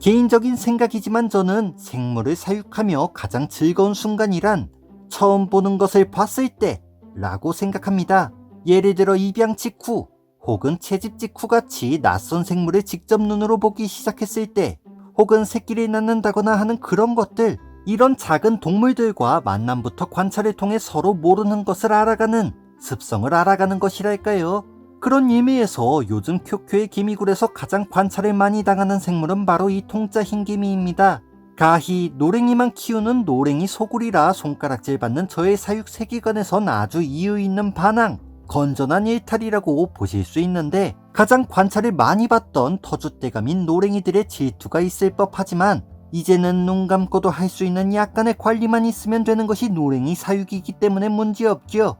개인적인 생각이지만 저는 생물을 사육하며 가장 즐거운 순간이란 처음 보는 것을 봤을 때 라고 생각합니다. 예를 들어 입양 직후 혹은 채집 직후 같이 낯선 생물을 직접 눈으로 보기 시작했을 때 혹은 새끼를 낳는다거나 하는 그런 것들 이런 작은 동물들과 만남부터 관찰을 통해 서로 모르는 것을 알아가는 습성을 알아가는 것이랄까요. 그런 의미에서 요즘 쿄쿄의 개미굴에서 가장 관찰을 많이 당하는 생물은 바로 이 통짜 흰개미입니다. 가히 노랭이만 키우는 노랭이 소굴이라 손가락질 받는 저의 사육 세계관에선 아주 이유 있는 반항, 건전한 일탈이라고 보실 수 있는데 가장 관찰을 많이 받던 터줏대감인 노랭이들의 질투가 있을 법하지만 이제는 눈 감고도 할 수 있는 약간의 관리만 있으면 되는 것이 노랭이 사육이기 때문에 문제없죠.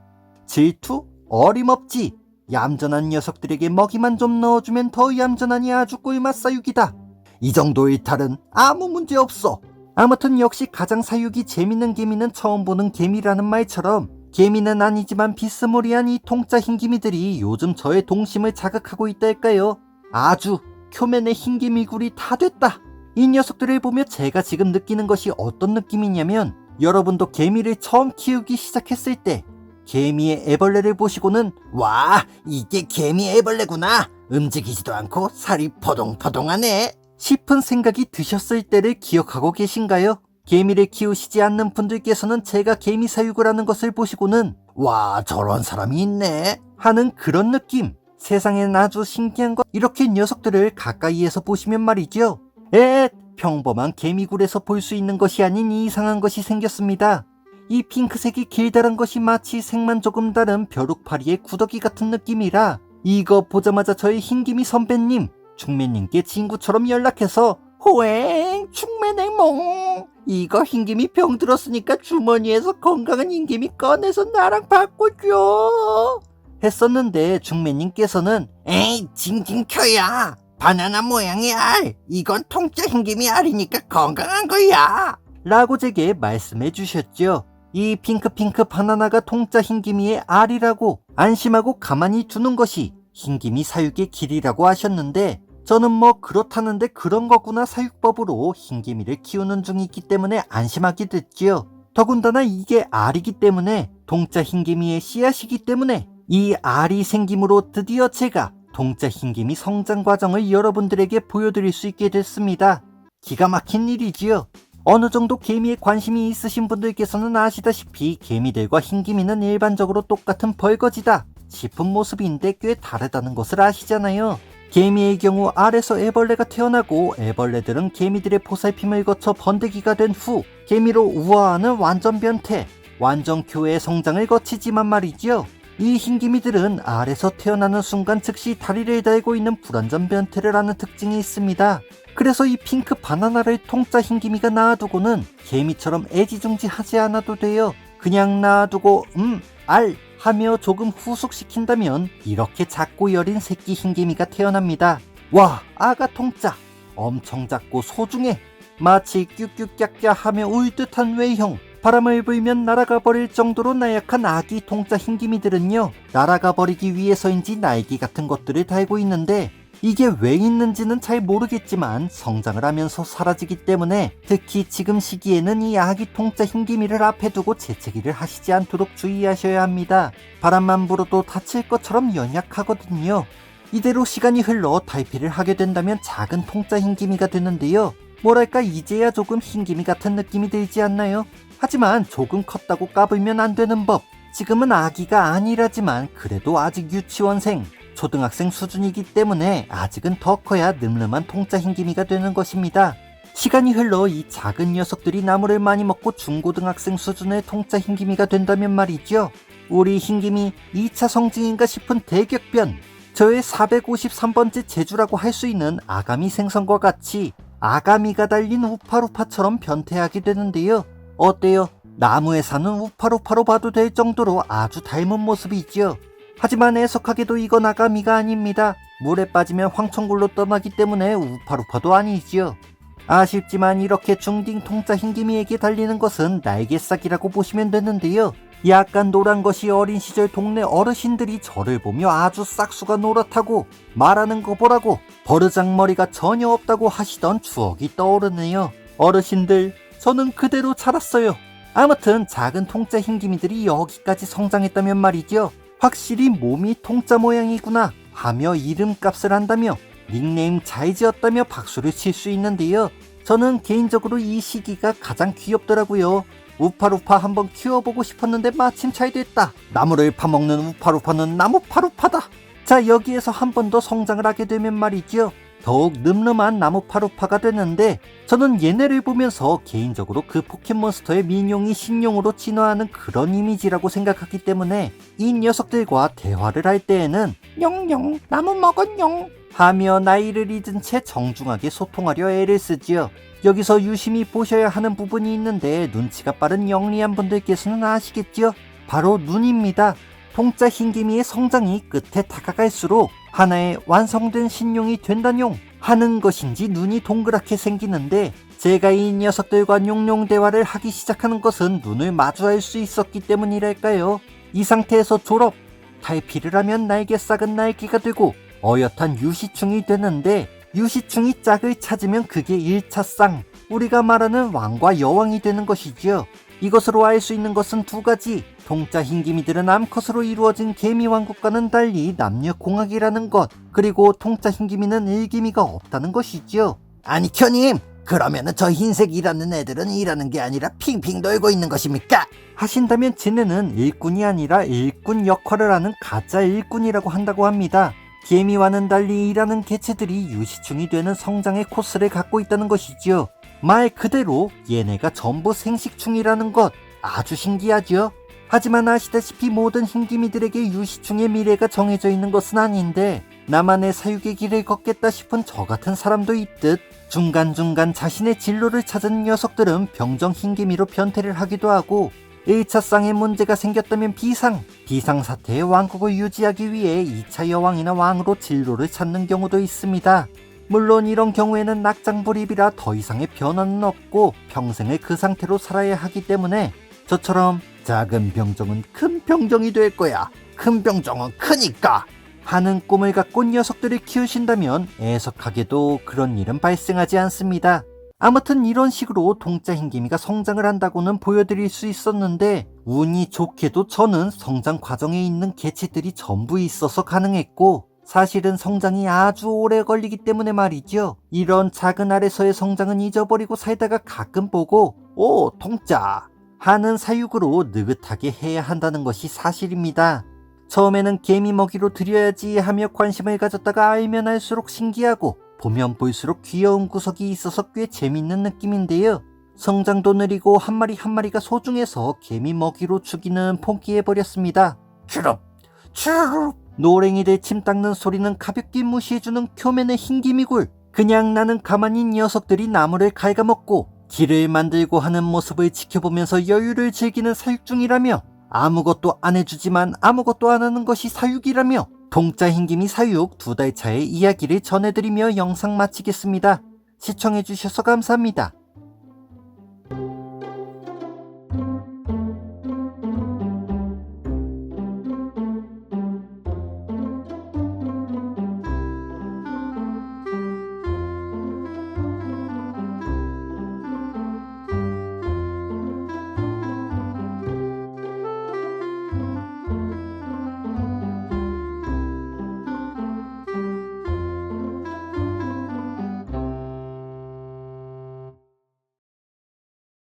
질투? 어림없지. 얌전한 녀석들에게 먹이만 좀 넣어주면 더 얌전하니 아주 꿀맛 사육이다. 이 정도 일탈은 아무 문제 없어. 아무튼 역시 가장 사육이 재밌는 개미는 처음 보는 개미라는 말처럼 개미는 아니지만 비스무리한 이 통짜 흰개미들이 요즘 저의 동심을 자극하고 있달까요? 아주 표면에 흰개미굴이 다 됐다. 이 녀석들을 보며 제가 지금 느끼는 것이 어떤 느낌이냐면 여러분도 개미를 처음 키우기 시작했을 때 개미의 애벌레를 보시고는 와 이게 개미 애벌레구나. 움직이지도 않고 살이 포동포동하네. 싶은 생각이 드셨을 때를 기억하고 계신가요? 개미를 키우시지 않는 분들께서는 제가 개미 사육을 하는 것을 보시고는 와 저런 사람이 있네. 하는 그런 느낌. 세상엔 아주 신기한 것. 이렇게 녀석들을 가까이에서 보시면 말이죠. 에 평범한 개미굴에서 볼 수 있는 것이 아닌 이상한 것이 생겼습니다 이 핑크색이 길다란 것이 마치 색만 조금 다른 벼룩파리의 구더기 같은 느낌이라 이거 보자마자 저희 흰기미 선배님 충매님께 친구처럼 연락해서 호행 충매냉몽. 이거 흰김이 병 들었으니까 주머니에서 건강한 흰김이 꺼내서 나랑 바꿔줘 했었는데 중매님께서는 에이 징징 켜야. 바나나 모양의 알. 이건 통짜 흰김이 알이니까 건강한 거야. 라고 제게 말씀해 주셨죠 이 핑크핑크 바나나가 통짜 흰기미의 알이라고 안심하고 가만히 두는 것이 흰기미 사육의 길이라고 하셨는데 저는 뭐 그렇다는데 그런 거구나 사육법으로 흰기미를 키우는 중이기 때문에 안심하게 됐지요. 더군다나 이게 알이기 때문에 동짜 흰기미의 씨앗이기 때문에 이 알이 생김으로 드디어 제가 동짜 흰기미 성장 과정을 여러분들에게 보여드릴 수 있게 됐습니다. 기가 막힌 일이지요. 어느 정도 개미에 관심이 있으신 분들께서는 아시다시피 개미들과 흰기미는 일반적으로 똑같은 벌거지다 싶은 모습인데 꽤 다르다는 것을 아시잖아요. 개미의 경우 알에서 애벌레가 태어나고 애벌레들은 개미들의 보살핌을 거쳐 번데기가 된 후 개미로 우아하는 완전 변태, 완전 교의 성장을 거치지만 말이죠. 이 흰기미들은 알에서 태어나는 순간 즉시 다리를 달고 있는 불완전 변태를 하는 특징이 있습니다. 그래서 이 핑크 바나나를 통짜 흰기미가 놔두고는 개미처럼 애지중지하지 않아도 돼요. 그냥 놔두고 음, 알 하며 조금 후숙시킨다면 이렇게 작고 여린 새끼 흰개미가 태어납니다. 와, 아가 통짜. 엄청 작고 소중해. 마치 뀨뀨깍깍 하며 울 듯한 외형. 바람을 불면 날아가 버릴 정도로 나약한 아기 통짜 흰개미들은요, 날아가 버리기 위해서인지 날개 같은 것들을 달고 있는데, 이게 왜 있는지는 잘 모르겠지만 성장을 하면서 사라지기 때문에 특히 지금 시기에는 이 아기 통짜 흰기미를 앞에 두고 재채기를 하시지 않도록 주의하셔야 합니다. 바람만 불어도 다칠 것처럼 연약하거든요. 이대로 시간이 흘러 탈피를 하게 된다면 작은 통짜 흰기미가 되는데요. 뭐랄까 이제야 조금 흰기미 같은 느낌이 들지 않나요? 하지만 조금 컸다고 까불면 안 되는 법. 지금은 아기가 아니라지만 그래도 아직 유치원생, 초등학생 수준이기 때문에 아직은 더 커야 늠름한 통짜 흰기미가 되는 것입니다. 시간이 흘러 이 작은 녀석들이 나무를 많이 먹고 중고등학생 수준의 통짜 흰기미가 된다면 말이죠. 우리 흰기미 2차 성징인가 싶은 대격변. 저의 453번째 제주라고 할 수 있는 아가미 생선과 같이 아가미가 달린 우파루파처럼 변태하게 되는데요. 어때요? 나무에 사는 우파루파로 봐도 될 정도로 아주 닮은 모습이지요. 하지만 애석하게도 이건 아가미가 아닙니다. 물에 빠지면 황천굴로 떠나기 때문에 우파루파도 아니지요. 아쉽지만 이렇게 중딩 통짜 흰기미에게 달리는 것은 날개싹이라고 보시면 되는데요. 약간 노란 것이 어린 시절 동네 어르신들이 저를 보며 아주 싹수가 노랗다고 말하는 거 보라고 버르장머리가 전혀 없다고 하시던 추억이 떠오르네요. 어르신들, 저는 그대로 자랐어요. 아무튼 작은 통짜 흰기미들이 여기까지 성장했다면 말이죠. 확실히 몸이 통짜 모양이구나 하며 이름값을 한다며 닉네임 잘 지었다며 박수를 칠 수 있는데요. 저는 개인적으로 이 시기가 가장 귀엽더라고요. 우파루파 한번 키워보고 싶었는데 마침 잘 됐다. 나무를 파먹는 우파루파는 나무파루파다. 자, 여기에서 한 번 더 성장을 하게 되면 말이죠. 더욱 늠름한 나무파루파가 되는데 저는 얘네를 보면서 개인적으로 그 포켓몬스터의 민용이 신용으로 진화하는 그런 이미지라고 생각하기 때문에 이 녀석들과 대화를 할 때에는 영영 나무 먹었용 하며 나이를 잊은 채 정중하게 소통하려 애를 쓰지요. 여기서 유심히 보셔야 하는 부분이 있는데 눈치가 빠른 영리한 분들께서는 아시겠지요? 바로 눈입니다. 통짜 흰기미의 성장이 끝에 다가갈수록 하나의 완성된 신용이 된다뇽 하는 것인지 눈이 동그랗게 생기는데 제가 이 녀석들과 용용 대화를 하기 시작하는 것은 눈을 마주할 수 있었기 때문이랄까요. 이 상태에서 졸업, 탈피를 하면 날개 싹은 날개가 되고 어엿한 유시충이 되는데 유시충이 짝을 찾으면 그게 1차 쌍, 우리가 말하는 왕과 여왕이 되는 것이지요. 이것으로 알 수 있는 것은 두 가지. 동자 흰기미들은 암컷으로 이루어진 개미왕국과는 달리 남녀공학이라는 것, 그리고 통짜 흰기미는 일기미가 없다는 것이지요. 아니 켜님 그러면은 저 흰색이라는 애들은 일하는 게 아니라 핑핑 놀고 있는 것입니까? 하신다면 지네는 일꾼이 아니라 일꾼 역할을 하는 가짜 일꾼이라고 한다고 합니다. 개미와는 달리 일하는 개체들이 유시충이 되는 성장의 코스를 갖고 있다는 것이지요. 말 그대로 얘네가 전부 생식충이라는 것 아주 신기하죠. 하지만 아시다시피 모든 흰기미들에게 유시충의 미래가 정해져 있는 것은 아닌데 나만의 사육의 길을 걷겠다 싶은 저 같은 사람도 있듯 중간중간 자신의 진로를 찾은 녀석들은 병정 흰기미로 변태를 하기도 하고 1차 쌍에 문제가 생겼다면 비상, 비상 사태의 왕국을 유지하기 위해 2차 여왕이나 왕으로 진로를 찾는 경우도 있습니다. 물론 이런 경우에는 낙장불입이라 더 이상의 변화는 없고 평생을 그 상태로 살아야 하기 때문에 저처럼 작은 병정은 큰 병정이 될 거야. 큰 병정은 크니까 하는 꿈을 갖고 녀석들을 키우신다면 애석하게도 그런 일은 발생하지 않습니다. 아무튼 이런 식으로 동자 흰기미가 성장을 한다고는 보여드릴 수 있었는데 운이 좋게도 저는 성장 과정에 있는 개체들이 전부 있어서 가능했고 사실은 성장이 아주 오래 걸리기 때문에 말이죠. 이런 작은 알에서의 성장은 잊어버리고 살다가 가끔 보고 오 통짜 하는 사육으로 느긋하게 해야 한다는 것이 사실입니다. 처음에는 개미 먹이로 드려야지 하며 관심을 가졌다가 알면 알수록 신기하고 보면 볼수록 귀여운 구석이 있어서 꽤 재밌는 느낌인데요. 성장도 느리고 한 마리 한 마리가 소중해서 개미 먹이로 죽이는 포기해버렸습니다. 추럽 추럽 노랭이들 침 닦는 소리는 가볍게 무시해주는 표면의 흰기미굴. 그냥 나는 가만히 녀석들이 나무를 갉아먹고 길을 만들고 하는 모습을 지켜보면서 여유를 즐기는 사육 중이라며 아무것도 안 해주지만 아무것도 안 하는 것이 사육이라며 동자 흰기미 사육 두 달 차의 이야기를 전해드리며 영상 마치겠습니다. 시청해주셔서 감사합니다.